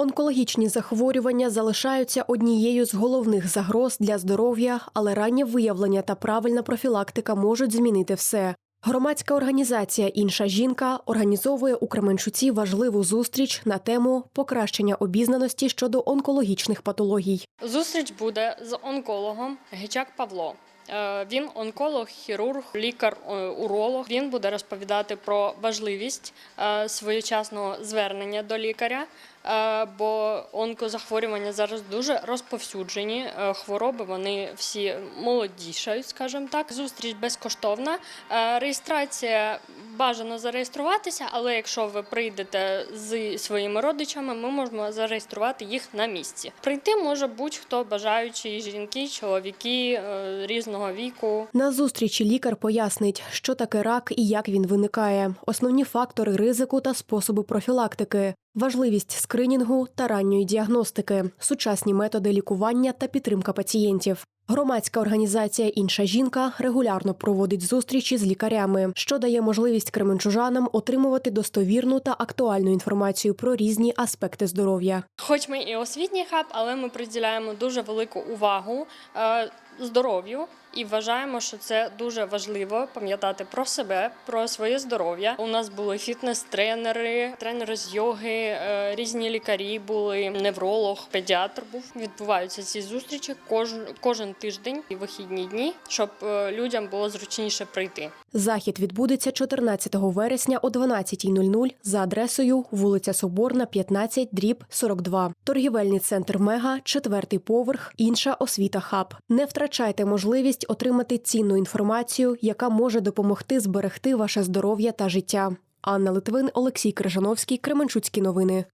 Онкологічні захворювання залишаються однією з головних загроз для здоров'я, але раннє виявлення та правильна профілактика можуть змінити все. Громадська організація Інша жінка організовує у Кременчуці важливу зустріч на тему покращення обізнаності щодо онкологічних патологій. Зустріч буде з онкологом Гичак Павло. Е, Він онколог, хірург, лікар, е, уролог. Він буде розповідати про важливість е, своєчасного звернення до лікаря, бо онкозахворювання зараз дуже розповсюджені. е, Хвороби вони всі молодішають, скажімо так. Зустріч безкоштовна. Е, Реєстрація бажано зареєструватися, але якщо ви прийдете з своїми родичами, ми можемо зареєструвати їх на місці. Прийти може будь-хто бажаючий жінки, чоловіки е, різного віку. На зустрічі лікар пояснить, що таке рак і як він виникає, основні фактори ризику та способи профілактики, важливість скринінгу та ранньої діагностики, сучасні методи лікування та підтримка пацієнтів. Громадська організація Інша жінка регулярно проводить зустрічі з лікарями, що дає можливість кременчужанам отримувати достовірну та актуальну інформацію про різні аспекти здоров'я. Хоч ми і освітній хаб, але ми приділяємо дуже велику увагу е, здоров'ю і вважаємо, що це дуже важливо пам'ятати про себе, про своє здоров'я. У нас були фітнес-тренери, тренери з йоги, е, різні лікарі були, невролог, педіатр був. Відбуваються ці зустрічі кожен, кожен тиждень і вихідні дні, щоб е, людям було зручніше прийти. Захід відбудеться 14 вересня о 12.00 за адресою вулиця Соборна, 15, дріб 42. Торгівельний центр Мега, четвертий поверх, інша освіта хаб. Не втрачайте можливість отримати цінну інформацію, яка може допомогти зберегти ваше здоров'я та життя. Анна Литвин, Олексій Крижановський, Кременчуцькі новини.